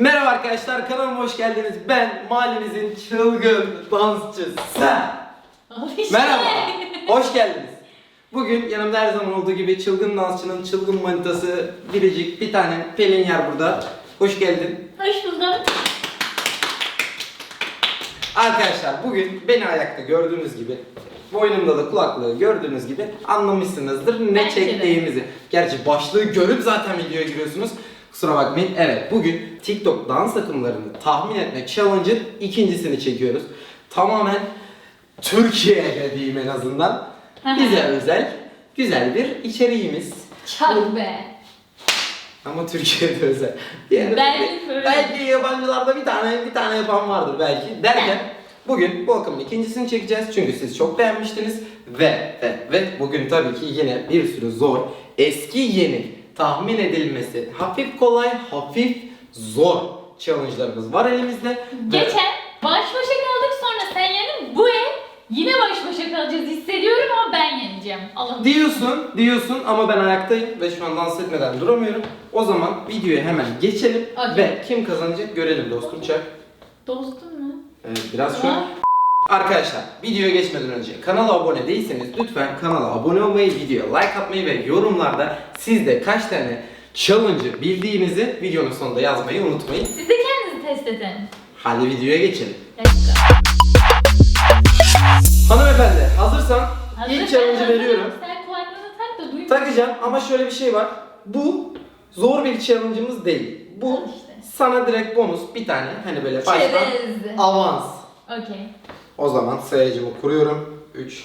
Merhaba arkadaşlar kanalıma hoş geldiniz. Ben mahallenizin çılgın dansçısı. Merhaba. Hoş geldiniz. Bugün yanımda her zaman olduğu gibi çılgın dansçının çılgın manitası biricik bir tane Pelin yer burada. Hoş geldin. Hoş buldum. Arkadaşlar bugün beni ayakta gördüğünüz gibi boynumda da kulaklığı gördüğünüz gibi anlamışsınızdır ne Bence de. çektiğimizi. Gerçi başlığı görüp zaten videoya giriyorsunuz. Kusura bakmayın. Evet bugün TikTok dans akımlarını tahmin etme challenge'ın ikincisini çekiyoruz. Tamamen Türkiye'de diyeyim en azından. Bize özel güzel bir içeriğimiz. Çak be. Ama Türkiye'de özel. Yani Belki belki yabancılarda bir tane bir tane yapan vardır belki. Derken bugün bu akımın ikincisini çekeceğiz çünkü siz çok beğenmiştiniz ve ve ve bugün tabii ki yine bir sürü zor eski yeni tahmin edilmesi hafif kolay hafif zor challenge'larımız var elimizde. Geçen baş başa kaldık sonra sen yendin. Bu el yine baş başa kalacağız hissediyorum ama ben yeneceğim. Alın. Diyorsun, diyorsun ama ben ayaktayım ve şu an dans etmeden duramıyorum. O zaman videoya hemen geçelim Okey. ve kim kazanacak görelim dostum çak. Dostun mu? Evet, biraz şu Var. Arkadaşlar videoya geçmeden önce kanala abone değilseniz lütfen kanala abone olmayı, videoya like atmayı ve yorumlarda siz de kaç tane challenge'ı bildiğinizi videonun sonunda yazmayı unutmayın. Siz de kendinizi test edin. Hadi videoya geçelim. Yaşa. Hanımefendi hazırsan Hazır ilk challenge'ı veriyorum. Sen kulaklığını tak da duyma. Takacağım ama şöyle bir şey var. Bu zor bir challenge'ımız değil. Bu Al işte. sana direkt bonus bir tane hani böyle baştan Çerez. avans. Okey. O zaman sayacımı kuruyorum. 3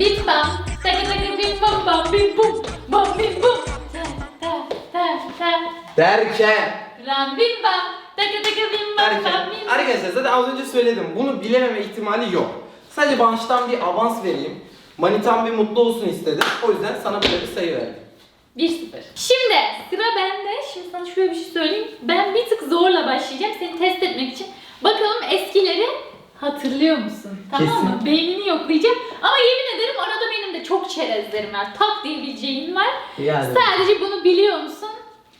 Bim bam, taka taka bim bam bam bim bum, bam bim bum. Ta ta ta ta. derken Ram bim bam, taka taka bim bam Derken, bim bam. arkadaşlar zaten az önce söyledim. Bunu bilememe ihtimali yok. Sadece baştan bir avans vereyim. Manitam bir mutlu olsun istedim. O yüzden sana böyle bir sayı verdim. 1-0. Şimdi sıra bende. Şimdi sana şöyle bir şey söyleyeyim. Ben bir tık zorla başlayacağım seni test etmek için. Bakalım eskileri hatırlıyor musun? Tamam mı? Kesin. Beynini yoklayacağım. Ama yemin ederim arada benim de çok çerezlerim var. Tak diye bileceğin var. Yani. Sadece bunu biliyor musun?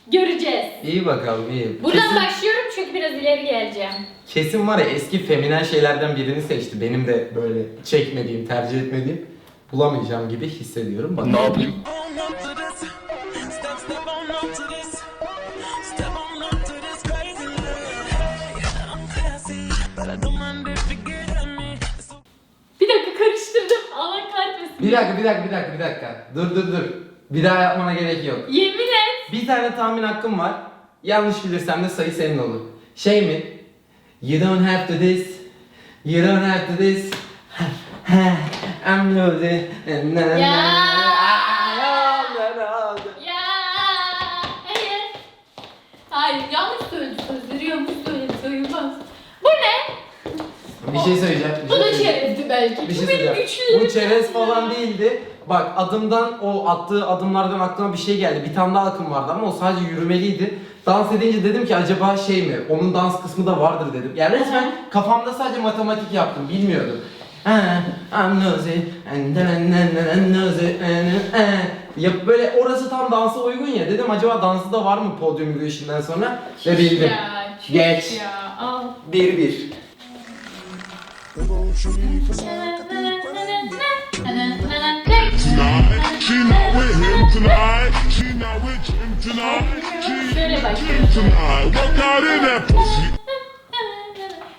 Göreceğiz. İyi bakalım iyi. Buradan kesin, başlıyorum çünkü biraz ileri geleceğim. kesin var ya eski feminen şeylerden birini seçti. Benim de böyle çekmediğim, tercih etmediğim bulamayacağım gibi hissediyorum. Bakalım. on up dakika, bir dakika, bir dakika, bir dakika. Dur, dur, dur. Bir daha yapmana gerek yok. Yemin et. Bir tane tahmin hakkım var. Yanlış bilirsem de sayı senin olur. Şey mi? You don't have to this. You don't have to this. I'm na, Ya. na, na, na. Ya hayır. Hayır yanlış söyledi sözleri yanlış söyledi sayılmaz. Bu ne? Bir şey söyleyeceğim. bir Bu şey da söyleyeceğim. çerezdi belki. Bir şey Bu benim söyleyeceğim. Bu çerez falan değildi. Bak adımdan o attığı adımlardan aklıma bir şey geldi. Bir tane daha akım vardı ama o sadece yürümeliydi. Dans edince dedim ki acaba şey mi? Onun dans kısmı da vardır dedim. Yani resmen kafamda sadece matematik yaptım. Bilmiyordum. I'm losing and then and then and losing and eh. ya böyle orası tam dansa uygun ya dedim acaba dansı da var mı podyum yürüyüşünden sonra ve bildim. Ya, çüş Geç. Ya, al. 1-1. Tonight. She not with him tonight. She not with him tonight. She Şöyle him başlıyorum. tonight. Work out in that pussy.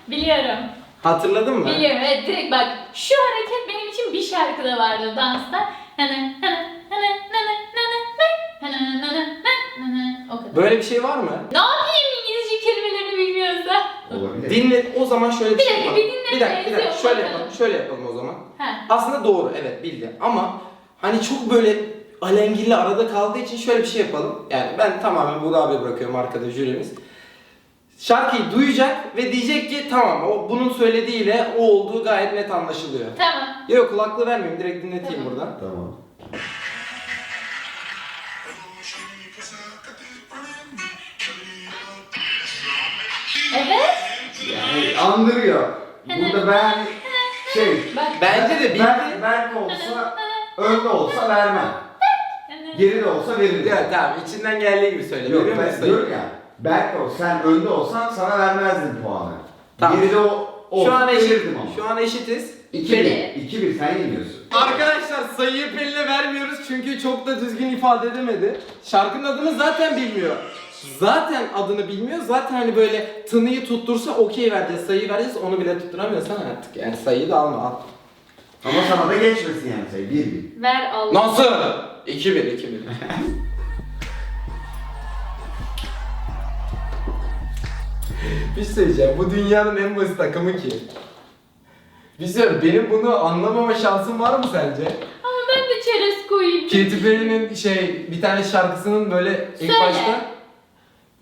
Biliyorum. Hatırladın mı? Biliyorum. Evet direkt bak. Şu hareket benim için bir şarkıda vardı dansta. O kadar. Böyle bir şey var mı? Ne yapayım? Dinle o zaman şöyle bir, şey yapalım. bir dinle, bir dakika, bir dakika. Şöyle yapalım. Şöyle yapalım o zaman. Ha. Aslında doğru evet bildi ama hani çok böyle alengirli arada kaldığı için şöyle bir şey yapalım. Yani ben tamamen Buğra abi bırakıyorum arkada jürimiz. Şarkıyı duyacak ve diyecek ki tamam o bunun söylediğiyle o olduğu gayet net anlaşılıyor. Tamam. Yok kulaklığı vermeyeyim direkt dinleteyim Tamam. buradan. Tamam. Evet. Yani andırıyor. Burada ben şey. Bence de bildi. Berk, Berk olsa Önde olsa vermem. Geride olsa veririm. Ya tamam içinden geldiği gibi söyle. Yok Veriyor ben musun? diyorum ya. Berk ol sen önde olsan sana vermezdim puanı. Tamam. Geride o olsa Şu an eşit. verirdim ama. Şu an eşitiz. 2-1. 2-1 sen yeniyorsun. Arkadaşlar sayıyı Pelin'e vermiyoruz çünkü çok da düzgün ifade edemedi. Şarkının adını zaten bilmiyor. Zaten adını bilmiyor. Zaten hani böyle tınıyı tuttursa okey vereceğiz, sayıyı vereceğiz. Onu bile tutturamıyorsan artık yani sayıyı da alma al. Ama sana da geçmesin yani say 1-1. Ver Allah. Nasıl? 2-1, 2-1. bir şey söyleyeceğim. Bu dünyanın en basit takımı ki. Söyleyeyim, benim bunu anlamama şansım var mı sence? Ama ben de çerez koyayım. Katy Perry'nin şey bir tane şarkısının böyle ilk Söyle. başta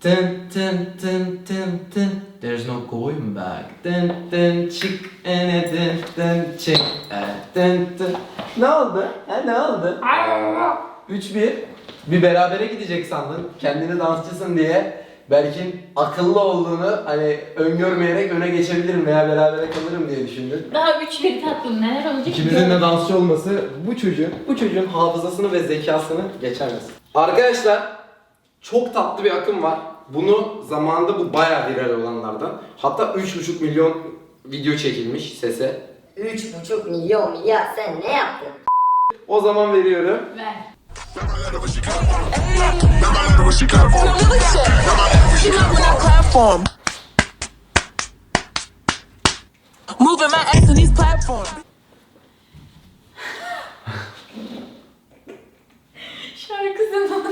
Tın tın tın tın tın There's no going back Tın tın çık ene tın tın çık e, Tın tın Ne oldu? Ha ne oldu? 3-1 Bir berabere gidecek sandın Kendini dansçısın diye Belki akıllı olduğunu hani öngörmeyerek öne geçebilirim veya berabere kalırım diye düşündün. Daha 3-1 tatlım neler olacak? İkimizin de dansçı olması bu çocuğun, bu çocuğun hafızasını ve zekasını geçemez. Arkadaşlar çok tatlı bir akım var. Bunu zamanında bu bayağı viral olanlardan. Hatta 3,5 milyon video çekilmiş sese. 3,5 milyon ya sen ne yaptın? O zaman veriyorum. Ver. Moving my ass on these platforms. Şarkısını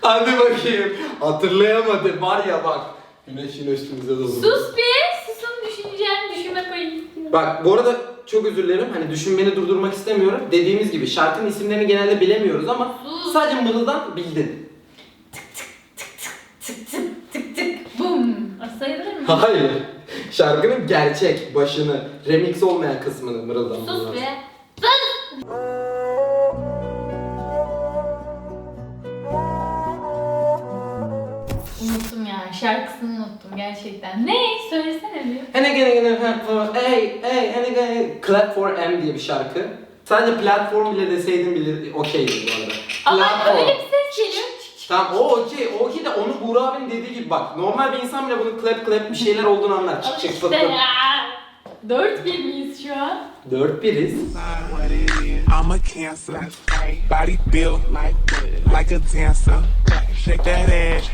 Hadi bakayım. Hatırlayamadı. Var ya bak. Güneşin üstümüze doğru. Sus bir. Susun düşüneceğim. Düşünme payı. Bak bu arada çok özür dilerim. Hani düşünmeni durdurmak istemiyorum. Dediğimiz gibi şarkının isimlerini genelde bilemiyoruz ama Sus. sadece mırıldan bildin. Hayır. Şarkının gerçek başını, remix olmayan kısmını mırıldanman Sus be. Sus. Unuttum ya. Şarkısını unuttum gerçekten. Ne? Söylesene bir. Clap for, hey, hey, and again, clap for M diye bir şarkı. Sadece platform bile deseydin bilir, okeydi bu arada. Ama Platform. öyle bir. Tamam o okey, o okey de onu Buğra abinin dediği gibi bak. Normal bir insan bile bunun clap clap bir şeyler olduğunu anlar. Çık çık fıt fıt. ya. Dört bir miyiz şu an? 4-1'iz. what it is. I'm a cancer. Body built like like a dancer. Shake that ass.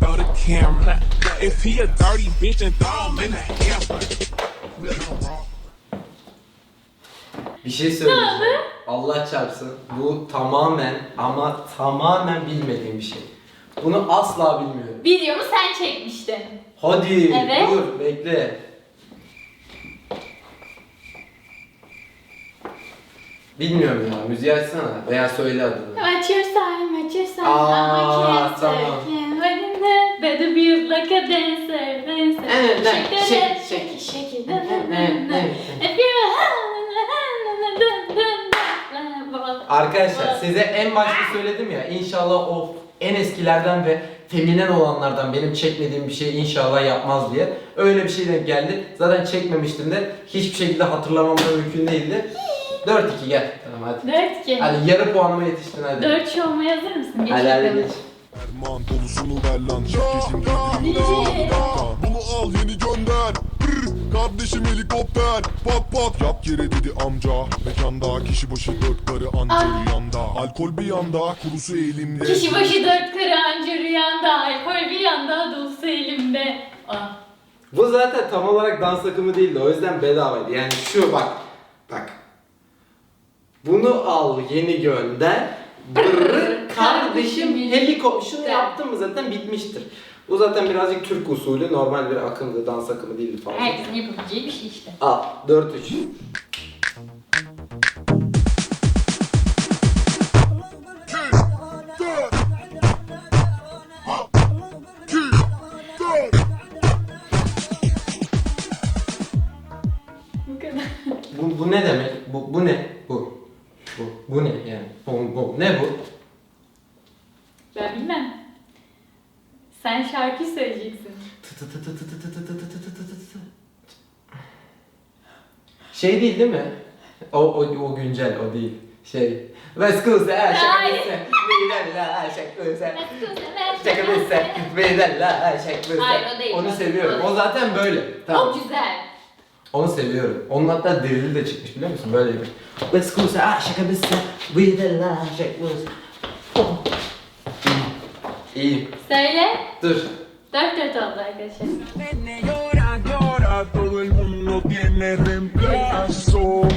Throw the camera. If he a dirty bitch, then throw him in the hamper. Bir şey söyleyeceğim. Allah çarpsın. Bu tamamen ama tamamen bilmediğim bir şey. Bunu asla bilmiyorum. Videomu sen çekmiştin. Hadi Evet. dur bekle. Bilmiyorum ya müziği açsana veya söyle adını. Watch your sign, watch your sign. Aa, I'm a cancer. tamam. Can't wait. Better be like a dancer, dancer. Evet, evet. Shake Shake, shake it, shake it. Evet, evet. If you're Arkadaşlar size en başta söyledim ya inşallah o en eskilerden ve feminen olanlardan benim çekmediğim bir şey inşallah yapmaz diye. Öyle bir şey denk geldi. Zaten çekmemiştim de hiçbir şekilde hatırlamam da mümkün değildi. 4-2 gel. Tamam hadi. 4 ki. Hadi yarı puanıma yetiştin hadi. 4 şu olmaya hazır mısın? Geç Hadi hadi bakalım. geç. Erman dolusunu ver lan geldi Bunu al yeni gönder Brr, Kardeşim helikopter Pat pat Yat yere dedi amca Mekanda kişi başı dört karı anca Ah. rüyanda Alkol bir yanda kurusu elimde Kişi başı dört karı anca rüyanda, alkol bir yanda dolusu elimde. Ah. Bu zaten tam olarak dans akımı değildi. O yüzden bedavaydı. Yani şu bak. Bak. Bunu al yeni gönder. Brrr, kardeşim heliko. Şunu yaptın mı zaten bitmiştir. Bu zaten birazcık Türk usulü normal bir akımdı. Dans akımı değildi falan. Herkesin yapabileceği bir şey işte. Al 4-3. Bu bu ne demek? Bu, bu ne? Bu. Bu, bu ne yani? Bu, bu. Ne bu? Ben bilmem. Sen şarkı söyleyeceksin. Şey değil değil mi? O, o, o güncel o değil. Şey. Hayır. şakabise. Vidella şakabise. Şakabise. Şakabise. Vidella şakabise. Hayır, o değil. Onu seviyorum. o zaten böyle. Tamam. O güzel. Onu seviyorum. Onun hatta dirili de çıkmış biliyor musun? Böyle bir. Veskuse şakabise. Vidella şakabise. İyi. Söyle. Dur. Dört dört oldu arkadaşlar. Nene llora, llora, todo el mundo tiene reemplazo.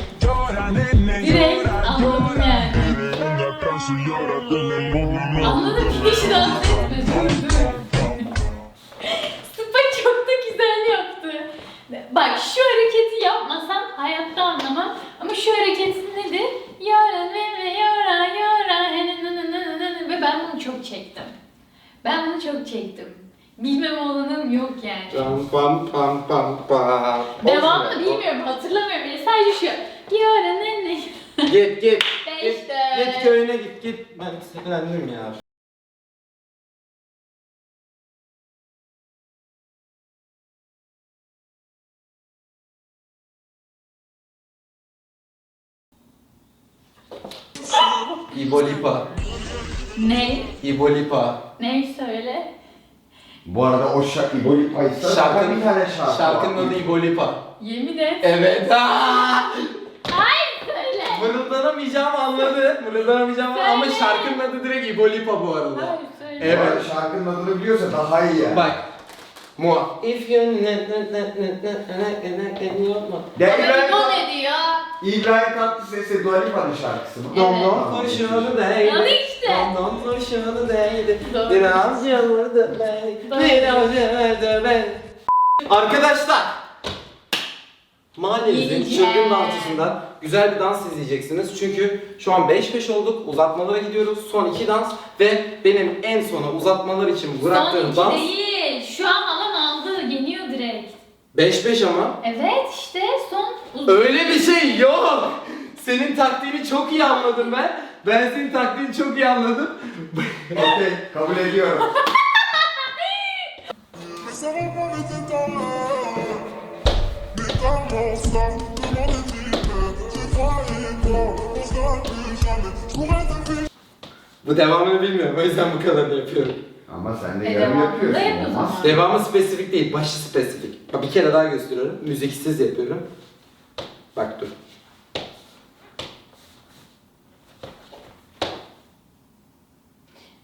Pam pam pam. Devamlı bilmiyorum hatırlamıyorum bile sadece şu yara nene Git git. Git, İşte. git köyüne git git. Ben sinirlendim ya. İbolipa. Ne? İbolipa. Ne söyle? Bu arada o şarkı İboli Payıs'ta Şarkının, bir tane şarkı şarkının var. adı İbolipa. Yemin et. Evet. Aa! Hayır söyle. Mırıldanamayacağımı anladı. Mırıldanamayacağımı Söyle. ama şarkının adı direkt İbolipa bu arada. Hayır söyle. Evet. Arada şarkının adını biliyorsa daha iyi yani. Bak. Mua. If you ne ne ne ne ne ne ne ne. Ya Ama İbrahim, bu ne diyor? İbrahim Tatlıses'e Dua Lipa'nın şarkısı. Evet. Dom dom kurşunu değdi. Al işte. Dom dom kurşunu değdi. Doğru. Biraz yıllardı beni. Doğru. Biraz yıllardı beni. Arkadaşlar. Mahallemizin Yiyeceğiz. çılgın dansçısından güzel bir dans izleyeceksiniz. Çünkü şu an 5-5 olduk. Uzatmalara gidiyoruz. Son iki dans ve benim en sona uzatmalar için Son bıraktığım iki dans değil. Şu an 5-5 ama. Evet işte son. Öyle bir şey yok. Senin taktiğini çok iyi anladım ben. Ben senin taktiğini çok iyi anladım. Okey, kabul ediyorum. Bu devamını bilmiyorum. O yüzden bu kadarını yapıyorum. Ama sen de E, yarım yapıyorsun. olmaz. Devamı spesifik değil, başı spesifik. Bak bir kere daha gösteriyorum. Müziksiz yapıyorum. Bak dur.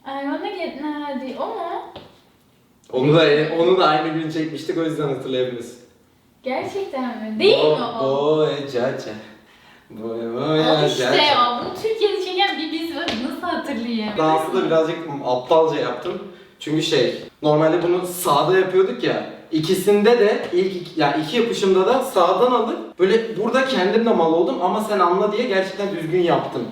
I wanna get nerede? O mu? Onu da onu da aynı gün çekmiştik o yüzden hatırlayabiliriz. Gerçekten mi? Değil mi o? Boy caca. Boy boy O işte o. Bunu Türkiye'de çeken bir biz var. Nasıl hatırlayayım? Dansı da birazcık aptalca yaptım. Çünkü şey, normalde bunu sağda yapıyorduk ya. İkisinde de ilk iki, ya iki yapışımda da sağdan alıp böyle burada kendim de mal oldum ama sen anla diye gerçekten düzgün yaptım.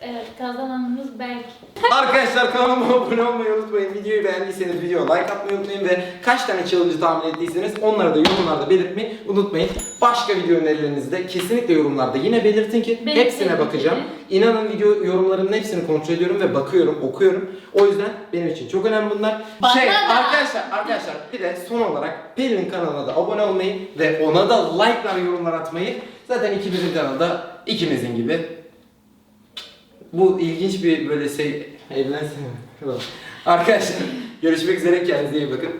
Evet kazananımız Berk. Arkadaşlar kanalıma abone olmayı unutmayın. Videoyu beğendiyseniz video like atmayı unutmayın ve kaç tane challenge'ı tahmin ettiyseniz onları da yorumlarda belirtmeyi unutmayın. Başka video önerilerinizi de kesinlikle yorumlarda yine belirtin ki Benim hepsine bakacağım. İnanın video yorumlarının hepsini kontrol ediyorum ve bakıyorum, okuyorum. O yüzden benim için çok önemli bunlar. Bana şey da. arkadaşlar, arkadaşlar bir de son olarak Pelin'in kanalına da abone olmayı ve ona da like'lar, yorumlar atmayı. Zaten ikimizin kanalda ikimizin gibi bu ilginç bir böyle şey evlensene. Tamam. Arkadaşlar görüşmek üzere kendinize iyi bakın.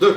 Dur.